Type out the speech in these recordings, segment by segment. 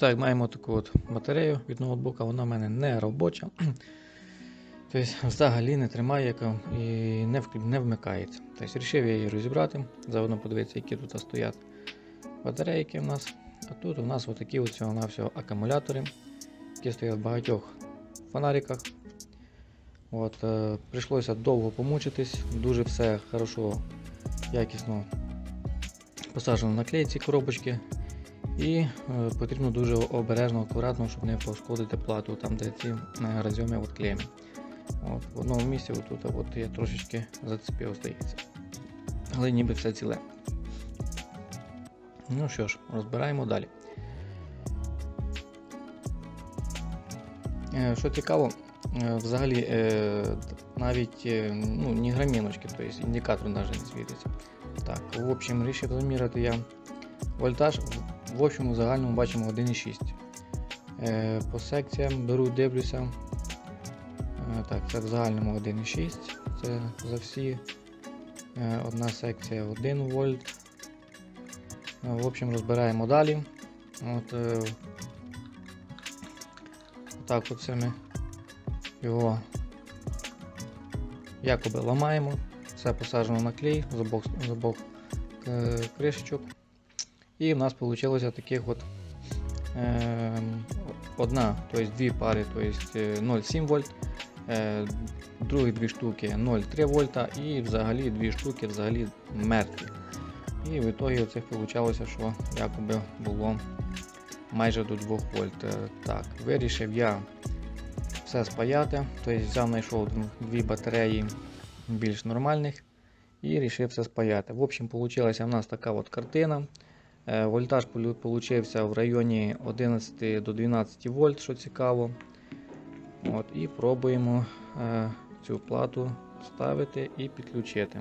Так, маємо таку от батарею від ноутбука, вона в мене не робоча. Тобто взагалі не тримає яка і не, не вмикається. Тобто вирішив я її розібрати, заодно подивитися, які тут стоять батарейки в нас. А тут у нас отакі от всього акумулятори, які стоять в багатьох фонариках. От, е, прийшлося довго помучитись, дуже все хорошо, якісно посаджено на клейці коробочки. І е, потрібно дуже обережно, акуратно, щоб не пошкодити плату, там де ці е, разйоми клеєм. От, в одному місці отут от я трошечки зацепив, здається. Але ніби все ціле. Ну що ж, розбираємо далі. Е, Що цікаво, взагалі навіть ну, ні граміночки, тобто індикатор навіть не світиться. Так, в общем, вирішив заміряти я вольтаж. В общому загальному бачимо 1,6. Е, По секціям беру, дивлюся. Е, Так, це в загальному 1,6. Це за всі. Е, Одна секція 1 вольт. В общем, розбираємо далі. От, так от це ми його якоби ламаємо. Все посаджено на клей з обох, з обох кришечок. І в нас вийшло таких от е, одна, тобто дві пари, тобто 0,7 вольт, е, другі дві штуки 0,3 вольта і взагалі дві штуки взагалі мертві. І в ітогі оце вийшло, що якоби було майже до 2 вольт. Е, Так, вирішив я все спаяти, тобто взяв, знайшов дві батареї більш нормальних і вирішив все спаяти. В общем, вийшла в нас така от картина. Е, Вольтаж получився в районі 11 до 12 вольт, що цікаво. От, і пробуємо е, цю плату вставити і підключити.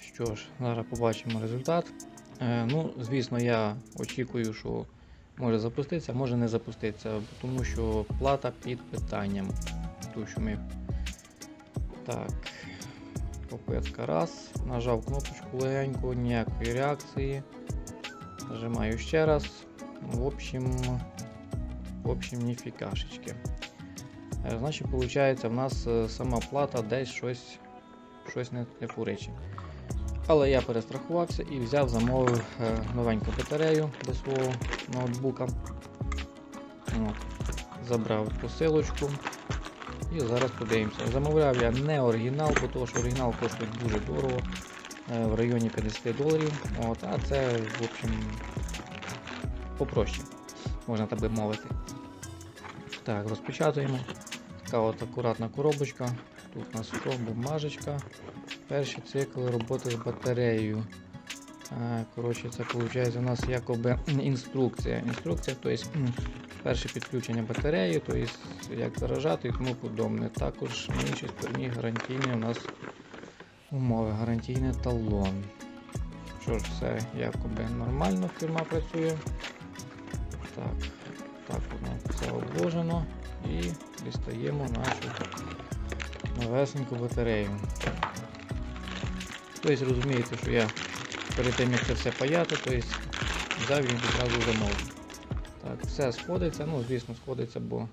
Що ж, зараз побачимо результат. Е, ну, звісно, я очікую, що може запуститися, може не запуститися, тому що плата під питанням. Ту, що ми... Так, попитка раз, нажав кнопочку легенько, ніякої реакції. Нажимаю ще раз. В общем, в общем, ніфікашечки. Е, Значить, виходить, в нас е, сама плата десь щось, щось не, фуричить. Але я перестрахувався і взяв, замовив е, новеньку батарею до свого ноутбука. От. Забрав посилочку. І зараз подивимося. Замовляв я не оригінал, бо того, що оригінал коштує дуже дорого, е, в районі 50 доларів. От, а це, в общем, попроще, можна так би мовити. Так, розпечатуємо. Така от акуратна коробочка. Тут у нас бумажечка. Перший цикл роботи з батареєю. Е, Коротше, це виходить у нас якоби інструкція. Інструкція, тобто перше підключення батареї, тобто як заражати і тому подобне. Також на іншій стороні гарантійні у нас умови, гарантійний талон. Що ж, все якоби нормально фірма працює. Так, так воно все обложено і дістаємо нашу новесеньку батарею. Тобто розумієте, що я перед тим як це все паяти, тобто взяв і відразу замовив. Так, все сходиться, ну звісно сходиться, бо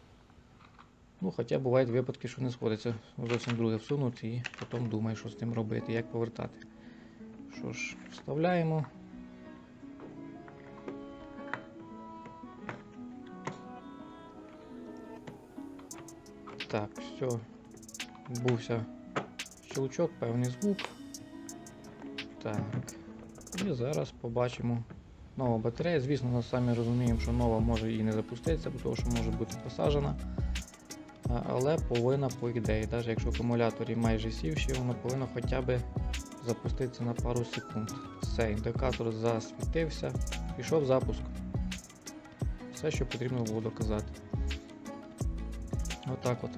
ну, хоча бувають випадки, що не сходиться. Зовсім друге всунути і потім думаю, що з тим робити, як повертати. Що ж, вставляємо. Так, все. Бувся щелчок, певний звук. Так. І зараз побачимо нову батарею. Звісно, ми самі розуміємо, що нова може і не запуститися, бо що може бути посаджена. Але повинна по ідеї, навіть якщо акумулятор і майже сівший, воно повинно хоча б запуститися на пару секунд. Все, індикатор засвітився, пішов запуск. Все, що потрібно було доказати. Отак от.